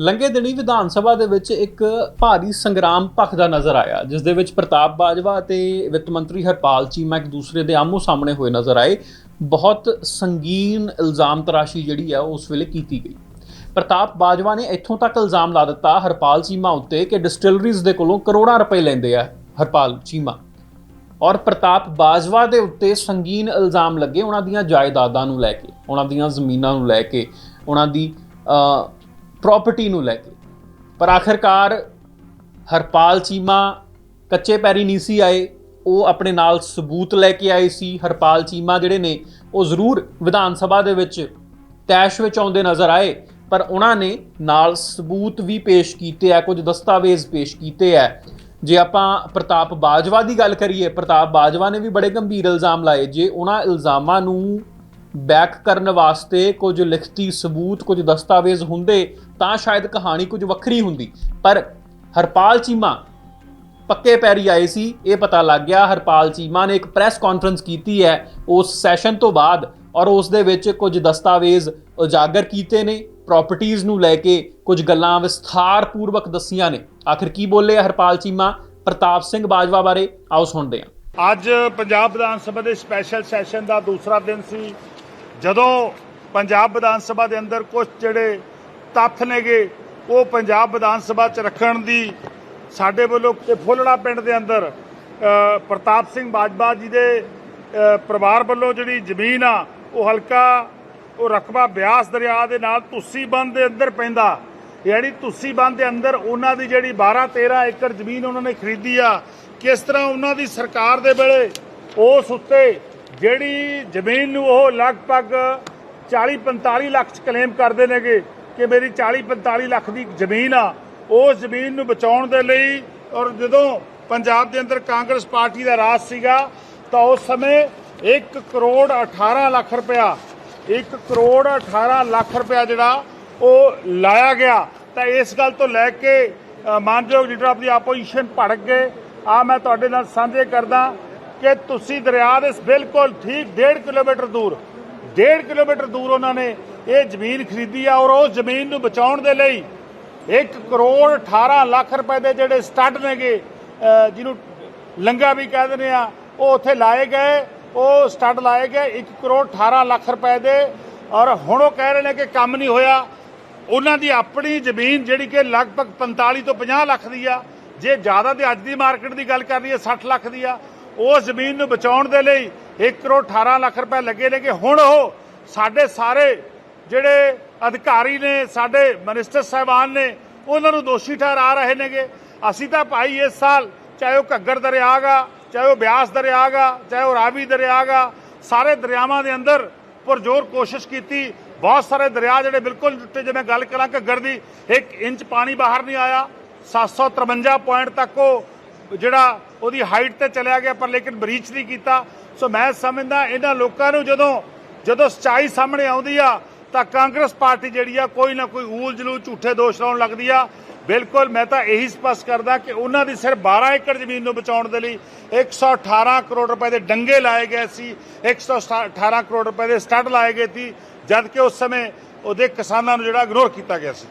ਲੰਘੇ ਦਿਨੀ ਵਿਧਾਨ ਸਭਾ ਦੇ ਵਿੱਚ ਇੱਕ ਭਾਰੀ ਸੰਗਰਾਮ ਭਖਦਾ ਨਜ਼ਰ ਆਇਆ, ਜਿਸ ਦੇ ਵਿੱਚ ਪ੍ਰਤਾਪ ਬਾਜਵਾ ਅਤੇ ਵਿੱਤ ਮੰਤਰੀ ਹਰਪਾਲ ਚੀਮਾ ਇੱਕ ਦੂਸਰੇ ਦੇ ਆਮੋ ਸਾਹਮਣੇ ਹੋਏ ਨਜ਼ਰ ਆਏ। ਬਹੁਤ ਸੰਗੀਨ ਇਲਜ਼ਾਮ ਤਰਾਸ਼ੀ ਜਿਹੜੀ ਆ, ਉਸ ਵੇਲੇ ਕੀਤੀ ਗਈ। ਪ੍ਰਤਾਪ ਬਾਜਵਾ ਨੇ ਇੱਥੋਂ ਤੱਕ ਇਲਜ਼ਾਮ ਲਾ ਦਿੱਤਾ ਹਰਪਾਲ ਚੀਮਾ ਉੱਤੇ ਕਿ ਡਿਸਟਿਲਰੀਜ਼ ਦੇ ਕੋਲੋਂ ਕਰੋੜਾਂ ਰੁਪਏ ਲੈਂਦੇ ਆ ਹਰਪਾਲ ਚੀਮਾ। ਔਰ ਪ੍ਰਤਾਪ ਬਾਜਵਾ ਦੇ ਉੱਤੇ ਸੰਗੀਨ ਇਲਜ਼ਾਮ ਲੱਗੇ ਉਹਨਾਂ ਦੀਆਂ ਜਾਇਦਾਦਾਂ ਨੂੰ ਲੈ ਕੇ, ਉਹਨਾਂ ਦੀਆਂ ਜ਼ਮੀਨਾਂ ਨੂੰ ਲੈ ਕੇ, ਉਹਨਾਂ ਦੀ ਪ੍ਰਾਪਰਟੀ ਨੂੰ ਲੈ ਕੇ। ਪਰ ਆਖਰਕਾਰ ਹਰਪਾਲ ਚੀਮਾ ਕੱਚੇ ਪੈਰੀ ਨਹੀਂ ਸੀ ਆਏ। ਉਹ ਆਪਣੇ ਨਾਲ ਸਬੂਤ ਲੈ ਕੇ ਆਏ ਸੀ। ਹਰਪਾਲ ਚੀਮਾ ਜਿਹੜੇ ਨੇ, ਉਹ ਜ਼ਰੂਰ ਵਿਧਾਨ ਸਭਾ ਦੇ ਵਿੱਚ ਤੈਸ਼ ਵਿੱਚ ਆਉਂਦੇ ਨਜ਼ਰ ਆਏ। ਪਰ ਉਹਨਾਂ ਨੇ ਨਾਲ ਸਬੂਤ ਵੀ ਪੇਸ਼ ਕੀਤੇ ਆ, ਕੁਝ ਦਸਤਾਵੇਜ਼ ਪੇਸ਼ ਕੀਤੇ ਆ। ਜੇ ਆਪਾਂ ਪ੍ਰਤਾਪ ਬਾਜਵਾ ਦੀ ਗੱਲ ਕਰੀਏ, ਪ੍ਰਤਾਪ ਬਾਜਵਾ ਨੇ ਵੀ ਬੜੇ ਗੰਭੀਰ ਇਲਜ਼ਾਮ ਲਾਏ। ਜੇ ਉਹਨਾਂ ਇਲਜ਼ਾਮਾਂ ਨੂੰ ਬੈਕ ਕਰਨ ਵਾਸਤੇ ਕੁਝ ਲਿਖਤੀ ਸਬੂਤ, ਕੁਝ ਦਸਤਾਵੇਜ਼ ਹੁੰਦੇ ਤਾਂ ਸ਼ਾਇਦ ਕਹਾਣੀ ਕੁਝ ਵੱਖਰੀ ਹੁੰਦੀ। ਪਰ ਹਰਪਾਲ ਚੀਮਾ ਪੱਕੇ ਪੈਰੀ ਆਏ ਸੀ, ਇਹ ਪਤਾ ਲੱਗ ਗਿਆ। ਹਰਪਾਲ ਚੀਮਾ ਨੇ ਇੱਕ ਪ੍ਰੈਸ ਕਾਨਫਰੰਸ ਕੀਤੀ ਹੈ ਉਸ ਸੈਸ਼ਨ ਤੋਂ ਬਾਅਦ ਔਰ ਉਸ ਦੇ ਵਿੱਚ ਕੁਝ ਦਸਤਾਵੇਜ਼ ਉਜਾਗਰ ਕੀਤੇ ਨੇ ਪ੍ਰਾਪਰਟੀਆਂ ਨੂੰ ਲੈ ਕੇ ਕੁਝ ਗੱਲਾਂ ਵਿਸਥਾਰ ਪੂਰਵਕ ਦੱਸੀਆਂ ਨੇ। ਆਖਿਰ ਕੀ ਬੋਲੇ ਹਰਪਾਲ ਚੀਮਾ? ਪ੍ਰਤਾਪ ਸਿੰਘ ਬਾਜਵਾ ਬਾਰੇ ਆਓ ਸੁਣਦੇ ਹਾਂ। ਅੱਜ ਪੰਜਾਬ ਵਿਧਾਨ ਸਭਾ ਦੇ ਸਪੈਸ਼ਲ ਸੈਸ਼ਨ ਦਾ ਦੂਸਰਾ ਦਿਨ ਸੀ। ਜਦੋਂ ਪੰਜਾਬ ਵਿਧਾਨ ਸਭਾ ਦੇ ਅੰਦਰ ਕੁਝ ਜਿਹੜੇ ਤੱਥ ਨੇਗੇ, ਉਹ ਪੰਜਾਬ ਵਿਧਾਨ ਸਭਾ 'ਚ ਰੱਖਣ ਦੀ ਸਾਡੇ ਵੱਲੋਂ ਫੁੱਲੜਾ ਪਿੰਡ ਦੇ ਅੰਦਰ ਪ੍ਰਤਾਪ ਸਿੰਘ ਬਾਜਵਾ ਜੀ ਦੇ ਪਰਿਵਾਰ ਵੱਲੋਂ ਜਿਹੜੀ ਜ਼ਮੀਨ ਆ, ਉਹ ਹਲਕਾ, ਉਹ ਰਕਬਾ ਬਿਆਸ ਦਰਿਆ ਦੇ ਨਾਲ ਤੁਸੀਂ ਬੰਦ ਦੇ ਅੰਦਰ ਪੈਂਦਾ। ਯਾਨੀ ਤੁਸੀਂ ਬੰਦ ਦੇ ਅੰਦਰ ਉਹਨਾਂ ਦੀ ਜਿਹੜੀ 12 13 ਏਕੜ ਜ਼ਮੀਨ ਉਹਨਾਂ ਨੇ ਖਰੀਦੀ ਆ, ਕਿਸ ਤਰ੍ਹਾਂ ਉਹਨਾਂ ਦੀ ਸਰਕਾਰ ਦੇ ਵੇਲੇ ਉਸ ਉੱਤੇ ਜਿਹੜੀ ਜ਼ਮੀਨ ਨੂੰ ਉਹ ਲਗਭਗ 40 45 ਲੱਖ ਚ ਕਲੇਮ ਕਰਦੇ ਨੇਗੇ ਕਿ ਮੇਰੀ 40 45 ਲੱਖ ਦੀ ਜ਼ਮੀਨ ਆ ਉਸ ਜ਼ਮੀਨ ਨੂੰ ਬਚਾਉਣ ਦੇ ਲਈ ਔਰ ਜਦੋਂ ਪੰਜਾਬ ਦੇ ਅੰਦਰ ਕਾਂਗਰਸ ਪਾਰਟੀ ਦਾ ਰਾਜ ਸੀਗਾ, ਤਾਂ ਉਸ ਸਮੇਂ 1 ਕਰੋੜ 18 ਲੱਖ ਰੁਪਇਆ 1 ਕਰੋੜ 18 ਲੱਖ ਰੁਪਇਆ ਜਿਹੜਾ ਉਹ ਲਾਇਆ ਗਿਆ। ਤਾਂ ਇਸ ਗੱਲ ਤੋਂ ਲੈ ਕੇ ਮਾਨਯੋਗ ਲੀਡਰ ਆਫ ਦੀ ਆਪੋਜੀਸ਼ਨ ਭੜਕ ਗਏ। ਆ ਮੈਂ ਤੁਹਾਡੇ ਨਾਲ ਸਾਂਝੇ ਕਰਦਾ ਕਿ ਤੁਸੀਂ ਦਰਿਆ ਦੇ ਬਿਲਕੁਲ ਠੀਕ 1.5 ਕਿਲੋਮੀਟਰ ਦੂਰ 1.5 ਕਿਲੋਮੀਟਰ ਦੂਰ ਉਹਨਾਂ ਨੇ ਇਹ ਜ਼ਮੀਨ ਖਰੀਦੀ ਆ ਔਰ ਉਸ ਜ਼ਮੀਨ ਨੂੰ ਬਚਾਉਣ ਦੇ ਲਈ 1 ਕਰੋੜ 18 ਲੱਖ ਰੁਪਏ ਦੇ ਜਿਹੜੇ ਸਟੱਡ ਨੇਗੇ ਜਿਹਨੂੰ ਲੰਗਾ ਵੀ ਕਹਿ ਦਿੰਦੇ ਆ, ਉਹ ਉੱਥੇ ਲਾਏ ਗਏ, ਉਹ ਸਟੱਡ ਲਾਏ ਗਏ 1 ਕਰੋੜ 18 ਲੱਖ ਰੁਪਏ ਦੇ ਔਰ ਹੁਣ ਉਹ ਕਹਿ ਰਹੇ ਨੇ ਕਿ ਕੰਮ ਨਹੀਂ ਹੋਇਆ। ਉਹਨਾਂ ਦੀ ਆਪਣੀ ਜ਼ਮੀਨ ਜਿਹੜੀ ਕਿ ਲਗਭਗ 45 ਤੋਂ 50 ਲੱਖ ਦੀ ਆ, ਜੇ ਜ਼ਿਆਦਾ ਤੇ ਅੱਜ ਦੀ ਮਾਰਕੀਟ ਦੀ ਗੱਲ ਕਰ ਲਈਏ 60 ਲੱਖ ਦੀ ਆ ਉਸ ਜ਼ਮੀਨ ਨੂੰ ਬਚਾਉਣ ਦੇ ਲਈ 1 ਕਰੋੜ 18 ਲੱਖ ਰੁਪਏ ਲੱਗੇ ਨੇ ਕਿ ਹੁਣ ਉਹ ਸਾਡੇ ਸਾਰੇ ਜਿਹੜੇ ਅਧਿਕਾਰੀ ਨੇ, ਸਾਡੇ ਮਿਨਿਸਟਰ ਸਾਹਿਬਾਨ ਨੇ, ਉਹਨਾਂ ਨੂੰ ਦੋਸ਼ੀ ਠਹਿਰਾ ਰਹੇ ਨੇਗੇ। ਅਸੀਂ ਤਾਂ ਭਾਈ ਇਸ ਸਾਲ ਚਾਹੇ ਉਹ ਘੱਗਰ ਦਰਿਆ ਗਾ ਚਾਹੇ ਉਹ ਬਿਆਸ ਦਰਿਆ ਗਾ ਚਾਹੇ ਉਹ ਰਾਵੀ ਦਰਿਆ ਗਾ ਸਾਰੇ ਦਰਿਆਵਾਂ ਦੇ ਅੰਦਰ ਪੁਰਜ਼ੋਰ ਕੋਸ਼ਿਸ਼ ਕੀਤੀ। ਬਹੁਤ ਸਾਰੇ ਦਰਿਆ ਜਿਹੜੇ ਬਿਲਕੁਲ ਤੇ ਜਿਵੇਂ ਗੱਲ ਕਰਾਂ ਘੱਗਰ ਦੀ 1 ਇੰਚ ਪਾਣੀ ਬਾਹਰ ਨਹੀਂ ਆਇਆ। 753 ਪੁਆਇੰਟ ਤੱਕ ਉਹ ਜਿਹੜਾ ਉਹਦੀ ਹਾਈਟ ਤੇ ਚਲਿਆ ਗਿਆ, ਪਰ ਲੇਕਿਨ ਬਰੀਚ ਨਹੀਂ ਕੀਤਾ। ਸੋ ਮੈਂ ਸਮਝਦਾ ਇਹਨਾਂ ਲੋਕਾਂ ਨੂੰ ਜਦੋਂ ਜਦੋਂ ਸਚਾਈ ਸਾਹਮਣੇ ਆਉਂਦੀ ਆ, ਤਾਂ ਕਾਂਗਰਸ ਪਾਰਟੀ ਜਿਹੜੀ ਆ, ਕੋਈ ਨਾ ਕੋਈ ਊਲ ਜਲੂ ਝੂਠੇ ਦੋਸ਼ ਲਾਉਣ ਲੱਗਦੀ ਆ। ਬਿਲਕੁਲ ਮੈਂ ਤਾਂ ਇਹੀ ਸਪਸ਼ਟ ਕਰਦਾ ਕਿ ਉਹਨਾਂ ਦੀ ਸਿਰਫ 12 ਏਕੜ ਜ਼ਮੀਨ ਨੂੰ ਬਚਾਉਣ ਦੇ ਲਈ 118 ਕਰੋੜ ਰੁਪਏ ਦੇ ਡੰਗੇ ਲਾਏ ਗਏ ਸੀ 118 ਕਰੋੜ ਰੁਪਏ ਦੇ ਸਟੱਡ ਲਾਏ ਗਏ ਸੀ ਜਦ ਕਿ ਉਸ ਸਮੇਂ ਉਹਦੇ ਕਿਸਾਨਾਂ ਨੂੰ ਜਿਹੜਾ ਇਗਨੋਰ ਕੀਤਾ ਗਿਆ ਸੀ।